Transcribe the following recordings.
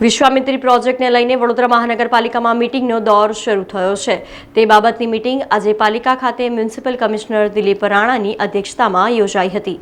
વિશ્વામિત્રી પ્રોજેક્ટને લઈને વડોદરા મહાનગરપાલિકામાં મીટિંગનો દોર શરૂ થયો છે. તે બાબતની મિટિંગ આજે પાલિકા ખાતે મ્યુનિસિપલ કમિશનર દિલીપ રાણાની અધ્યક્ષતામાં યોજાઈ હતી.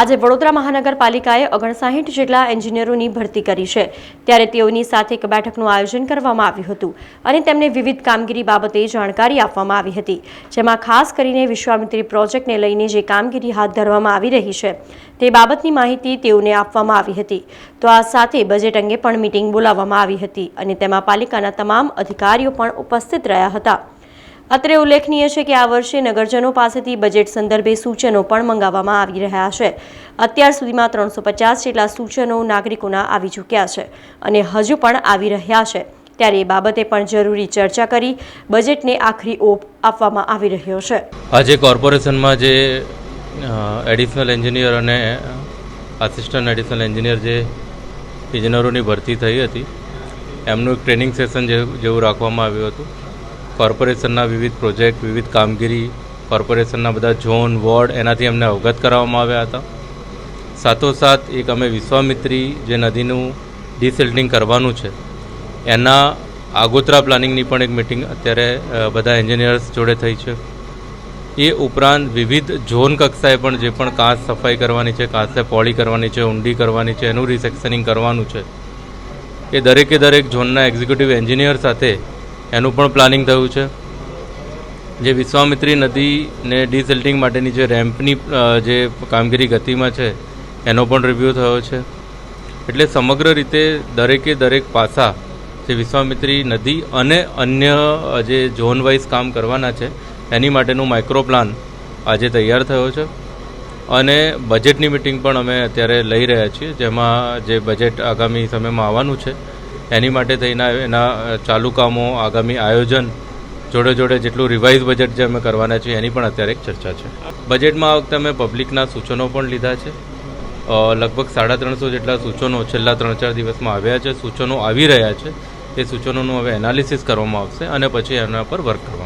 આજે વડોદરા મહાનગરપાલિકાએ ઓગણસાઠ જેટલા એન્જિનિયરોની ભરતી કરી છે. ત્યારે તેઓની સાથે એક બેઠકનું આયોજન કરવામાં આવ્યું હતું અને તેમને વિવિધ કામગીરી બાબતે જાણકારી આપવામાં આવી હતી, જેમાં ખાસ કરીને વિશ્વામિત્રી પ્રોજેક્ટને લઈને જે કામગીરી હાથ ધરવામાં આવી રહી છે, તે બાબતની માહિતી તેઓને આપવામાં આવી હતી. તો આ સાથે બજેટ અંગે પણ મિટિંગ બોલાવવામાં આવી હતી અને તેમાં પાલિકાના તમામ અધિકારીઓ પણ ઉપસ્થિત રહ્યા હતા. અત્રે ઉલ્લેખનીય છે કે આ વર્ષે નગરજનો પાસેથી બજેટ સંદર્ભે સૂચનો પણ મંગાવવામાં આવી રહ્યા છે. અત્યાર સુધીમાં ત્રણસો પચાસ જેટલા સૂચનો નાગરિકોના આવી ચૂક્યા છે અને હજુ પણ આવી રહ્યા છે. ત્યારે એ બાબતે પણ જરૂરી ચર્ચા કરી બજેટને આખરી ઓપ આપવામાં આવી રહ્યો છે. આજે કોર્પોરેશનમાં જે એડિશનલ એન્જિનિયર અને આસિસ્ટન્ટ એડિશનલ એન્જિનિયર જે ઇજનેરોની ભરતી થઈ હતી, એમનું એક ટ્રેનિંગ સેશન જેવું રાખવામાં આવ્યું હતું. કોર્પોરેશનના વિવિધ પ્રોજેક્ટ, વિવિધ કામગીરી, કોર્પોરેશનના બધા ઝોન, વોર્ડ, એનાથી અમને અવગત કરાવવામાં આવ્યા હતા. સાથોસાથ એક અમે વિશ્વામિત્રી જે નદીનું ડિસિલ્ટિંગ કરવાનું છે, એના આગોતરા પ્લાનિંગની પણ એક મિટિંગ અત્યારે બધા એન્જિનિયર્સ જોડે થઈ છે. એ ઉપરાંત વિવિધ ઝોન કક્ષાએ પણ જે પણ કાંસ સફાઈ કરવાની છે, કાંચને પોળી કરવાની છે, ઊંડી કરવાની છે, એનું રિસેક્શનિંગ કરવાનું છે. એ દરેકે દરેક ઝોનના એક્ઝિક્યુટિવ એન્જિનિયર સાથે એનું પણ પ્લાનિંગ થયું છે. જે વિશ્વામિત્રી નદીને ડિસિલ્ટિંગ માટેની જે રેમ્પની જે કામગીરી ગતિમાં છે, એનો પણ રિવ્યૂ થયો છે. એટલે સમગ્ર રીતે દરેકે દરેક પાસા જે વિશ્વામિત્રી નદી અને અન્ય જે ઝોન વાઇઝ કામ કરવાના છે, એની માટેનું માઇક્રો પ્લાન આજે તૈયાર થયો છે. અને બજેટની મિટિંગ પણ અમે અત્યારે લઈ રહ્યા છીએ, જેમાં જે બજેટ આગામી સમયમાં આવવાનું છે એની માટે થઈને એના ચાલુ કામો, આગામી આયોજન, જોડે જોડે જેટલું રિવાઇઝ બજેટ જે અમે કરવાના છીએ, એની પણ અત્યારે એક ચર્ચા છે. બજેટમાં આ વખતે અમે પબ્લિકના સૂચનો પણ લીધા છે. લગભગ સાડા ત્રણસો જેટલા સૂચનો છેલ્લા ત્રણ ચાર દિવસમાં આવ્યા છે. સૂચનો આવી રહ્યા છે. એ સૂચનોનું હવે એનાલિસિસ કરવામાં આવશે અને પછી એના પર વર્ક કરવામાં